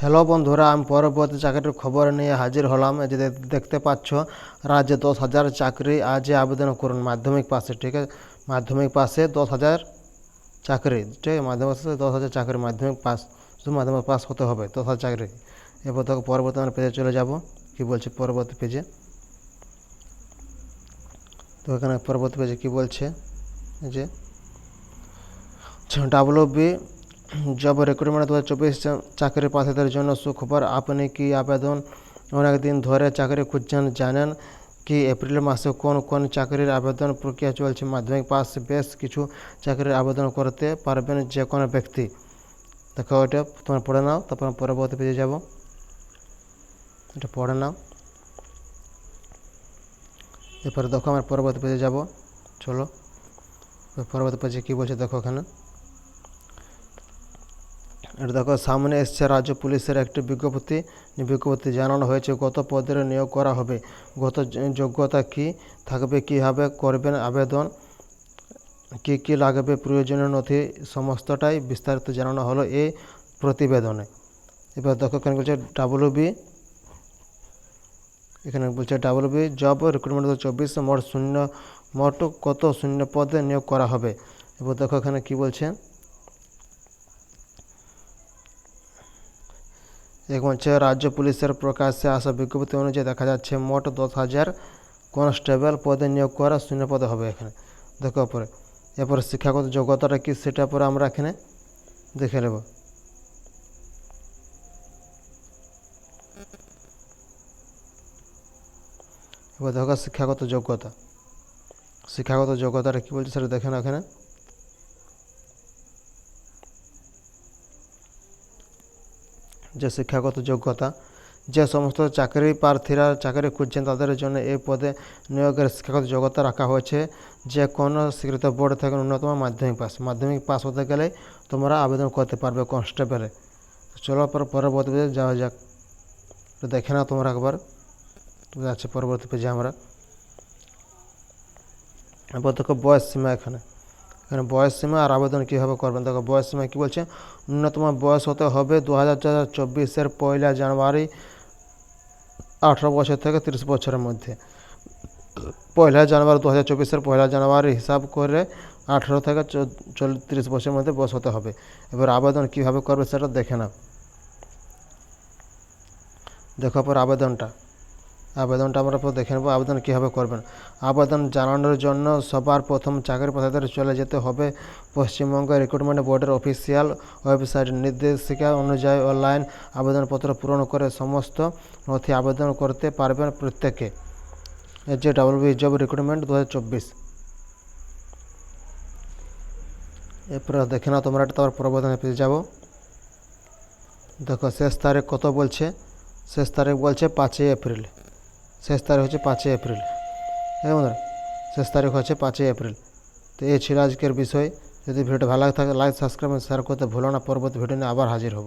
Hello বন্ধুরা, আমি পরবর্তী চাকরির খবর নিয়ে হাজির হলাম। যে দেখ- দেখতে পাচ্ছ, রাজ্যে দশ হাজার চাকরি আজই আবেদন করুন মাধ্যমিক পাশে, ঠিক আছে? মাধ্যমিক পাশে দশ হাজার চাকরি, ঠিক আছে? মাধ্যমিক পাশে দশ হাজার চাকরি, মাধ্যমিক পাস শুধু মাধ্যমিক পাস হতে হবে, দশ হাজার চাকরি। এরপর দেখো পরবর্তী আমরা পেজে চলে যাব। কি বলছে পরবর্তী পেজে তো এখানে পরবর্তী পেজে কি বলছে? যে ডাব্লু বি জব রিক্রুটমেন্ট দু হাজার চব্বিশ চাকরি প্রার্থীদের জন্য সুখবর আপনি কি আবেদন অনেক দিন ধরে চাকরি খুঁজছেন জানেন কি এপ্রিল মাসে কোন কোন চাকরির আবেদন প্রক্রিয়া চলছে মাধ্যমিক পাস বেশ কিছু চাকরির আবেদন করতে পারবেন যে কোনো ব্যক্তি দেখো ওইটা তোমার পড়ে নাও তারপর পরবর্তী পেজে যাব এটা পড়ে নাও এরপরে দেখো আমার পরবর্তী পেজে যাব চলো পরবর্তী পেজে কী বলছে দেখো এখানে এটা দেখো, সামনে এসছে রাজ্য পুলিশের একটি বিজ্ঞপ্তি। বিজ্ঞপ্তি জানানো হয়েছে গত পদের নিয়োগ করা হবে। গত যোগ্যতা কি থাকবে, কীভাবে করবেন আবেদন, কি কি লাগবে, প্রয়োজনীয় নথি, সমস্তটাই বিস্তারিত জানানো হলো এই প্রতিবেদনে। এবার দেখো, এখানে বলছে ডাব্লু বি, এখানে বলছে ডাব্লু বি, জব রিক্রুটমেন্ট দু চব্বিশ, মোট শূন্য, মোট কত শূন্য পদে নিয়োগ করা হবে? এবার দেখো, এখানে কি বলছে? এখন হচ্ছে রাজ্য পুলিশের প্রকাশ্যে আসা বিজ্ঞপ্তি অনুযায়ী দেখা যাচ্ছে মোট দশ হাজার কনস্টেবল পদে নিয়োগ করা শূন্য পদে হবে এখানে দেখো পরে এরপরে শিক্ষাগত যোগ্যতাটা কি সেটা পরে আমরা এখানে দেখে নেব এবার দেখো শিক্ষাগত যোগ্যতা শিক্ষাগত যোগ্যতাটা কী বলছে সেটা দেখে না এখানে যে শিক্ষাগত যোগ্যতা, যে সমস্ত চাকরি প্রার্থীরা চাকরি খুঁজছেন তাদের জন্য এই পদে নিয়োগের শিক্ষাগত যোগ্যতা রাখা হয়েছে। যে কোনো স্বীকৃত বোর্ড থেকে ন্যূনতম মাধ্যমিক পাস। মাধ্যমিক পাস হতে গেলে তোমরা আবেদন করতে পারবে কনস্টেবলে। চলো পর পরবর্তী যাওয়া যাক। দেখে নাও তোমরা একবার। যাচ্ছে পরবর্তী পেজে আমরা। দেখো বয়স সীমা এখানে। এখানে বয়স সীমা আর আবেদন কীভাবে করবেন? দেখো, বয়স সীমা কী বলছে? ন্যূনতম বয়স হতে হবে দু হাজার চব্বিশের পয়লা জানুয়ারি আঠারো বছর থেকে তিরিশ বছরের মধ্যে। পয়লা জানুয়ারি দু হাজার চব্বিশের পয়লা জানুয়ারি হিসাব করে আঠারো থেকে চল্লিশ বছরের মধ্যে বয়স হতে হবে। এবার আবেদন কীভাবে করবে সেটা দেখে না দেখো পর আবেদনটা। আবেদনটা আমরা দেখে নেব। আবেদন কীভাবে করবেন? আবেদন জানানোর জন্য সবার প্রথম চাকরি প্রার্থীদের চলে যেতে হবে। পশ্চিমবঙ্গ রিক্রুটমেন্ট বোর্ডের অফিসিয়াল ওয়েবসাইট নির্দেশিকা অনুযায়ী অনলাইন আবেদনপত্র পূরণ করে সমস্ত নথি আবেদন করতে পারবেন প্রত্যেকে। যে ডাব্লিউ বি জব রিক্রুটমেন্ট দু হাজার চব্বিশ। এরপরে দেখে নাও তোমরা তারপর প্রবর্তনে পেয়ে যাব। দেখো, শেষ তারিখ কত বলছে? শেষ তারিখ বলছে পাঁচই এপ্রিল। শেষ তারিখ হচ্ছে পাঁচই এপ্রিল। হ্যাঁ বন্ধুরা, শেষ তারিখ হচ্ছে পাঁচই এপ্রিল। তো এই ছিল আজকের বিষয়। যদি ভিডিওটা ভালো লাগে থাকে লাইক সাবস্ক্রাইব শেয়ার করতে ভুলো না। পরবর্তী ভিডিও নিয়ে আবার হাজির হব।